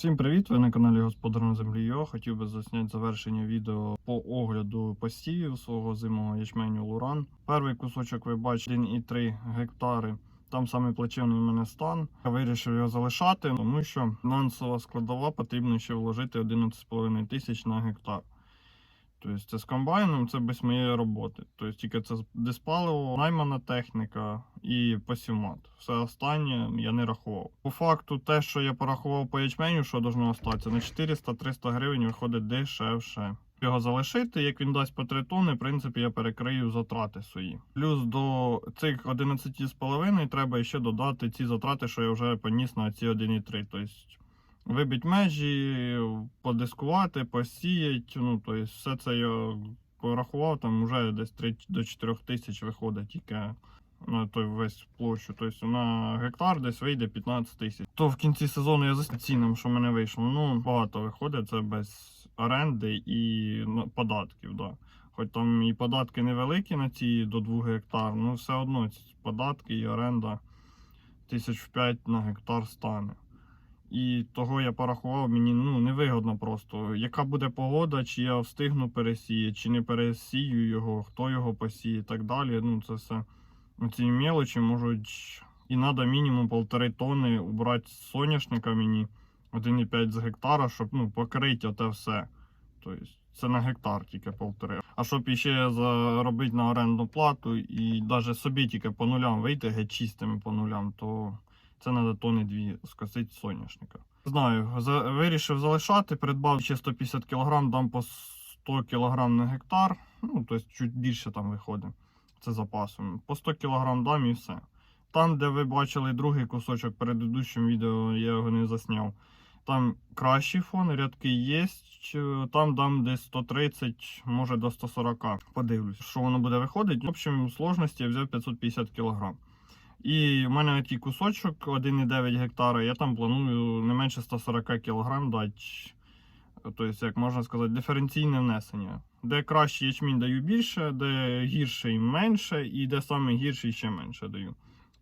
Всім привіт! Ви на каналі Господар на землі. Йо. хотів би засняти завершення відео по огляду посівів свого зимового ячменю Луран. Перший кусочок ви бачите 1,3 гектари. Там саме плачевний у мене стан. Я вирішив його залишати, тому що фінансова складова потрібно ще вложити 11,5 тисяч на гектар. Тобто це з комбайном, це без моєї роботи. Тобто тільки це диспаливо, наймана техніка і посівмат. Все останнє я не рахував. По факту, те, що я порахував по ячменю, що должно остатися, на 400-300 гривень виходить дешевше. Його залишити, як він дасть по 3 тонни, в принципі, я перекрию затрати свої. Плюс до цих 11,5 треба ще додати ці затрати, що я вже поніс на ці 1,3. Тобто вибити межі, подискувати, посіяти. Ну, тобто, все це я порахував, там вже десь 3 до 4 тисяч виходить тільки на той весь площу. Тобто на гектар десь вийде 15 тисяч. То в кінці сезону я за цінам, що мене вийшло. Ну, багато виходить, це без оренди і податків. Да. Хоч там і податки невеликі на ці до 2 гектар, ну все одно податки і оренда тисяч в 5 на гектар стане. І того я порахував, мені ну, невигодно просто. Яка буде погода, чи я встигну пересіяти, чи не пересію його, хто його посіє і так далі. Ну, це все. Ці мелочі можуть. І треба мінімум полтори тонни убрати з соняшника мені 1,5 з гектара, щоб ну, покрити оте все. Тобто це на гектар тільки полтори. А щоб іще заробити на орендну плату і навіть собі тільки по нулям вийти, геть чистими по нулям, то це треба тони дві скосити соняшника. Знаю, вирішив залишати, придбав ще 150 кг, дам по 100 кг на гектар. Ну, тобто чуть більше там виходить. Це запасом. По 100 кг дам і все. Там, де ви бачили другий кусочок в предыдущому відео, я його не засняв. Там кращий фон, рядки є. Там дам десь 130, може до 140. Подивлюсь, що воно буде виходити. В общем, сложності я взяв 550 кг. І в мене такий кусочок 1,9 гектара. Я там планую не менше 140 кг дати. Тобто, як можна сказати, диференційне внесення. Де краще ячмінь даю більше, де гірший менше, і де саме гірший ще менше даю.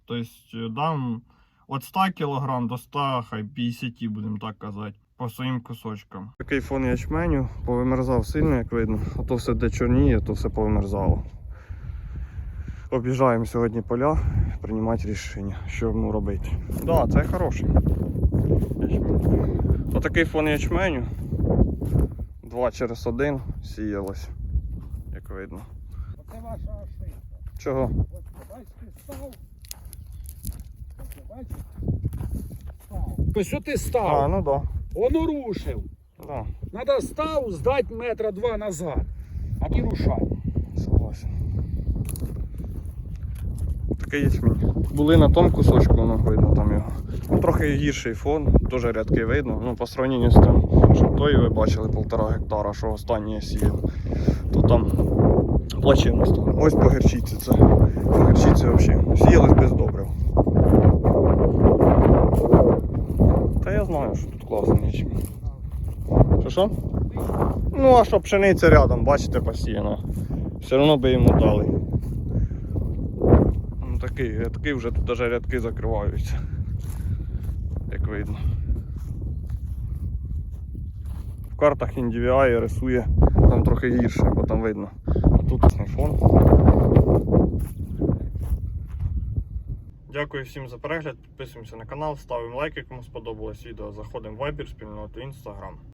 Тобто дам від 100 кг до 100, хай 50, будемо так казати, по своїм кусочкам. Такий фон ячменю повимерзав сильно, як видно. А то все де чорніє, то все повимерзало. Об'їжджаємо сьогодні поля, приймати рішення, що йому робити. Так, да, це хороший ячмінь. Отакий фон ячменю. Два через один сіялось, як видно. Оце ваша ошибка. Чого? От бачите, став. Бачите? Став. Ось що ти став? А, ну да. Воно рушив. да. Надо став здати метра два назад, а не рушати. Согласен. Такий ячмінь. Були на тому кусочку, воно видно там його. Ну, трохи гірший фон, дуже рядки видно. Ну, по сравненню з тим, що той ви бачили півтора гектара, що останнє я сіяв. То там плачевно стало. Ось по герчиці це. По герчиці взагалі. Сіялись без добрив. Та я знаю, що тут класний ячмінь. Що що? Ну, а що пшениця рядом, бачите, посіяна. Все одно би йому дали. Такий, рядки вже тут навіть рядки закриваються. Як видно. В картах NDVI рисує там трохи гірше, бо там видно. Тут фон. Дякую всім за перегляд. Підписуємося на канал, ставимо лайки, кому сподобалось відео. Заходимо в Viber, спільноту Instagram.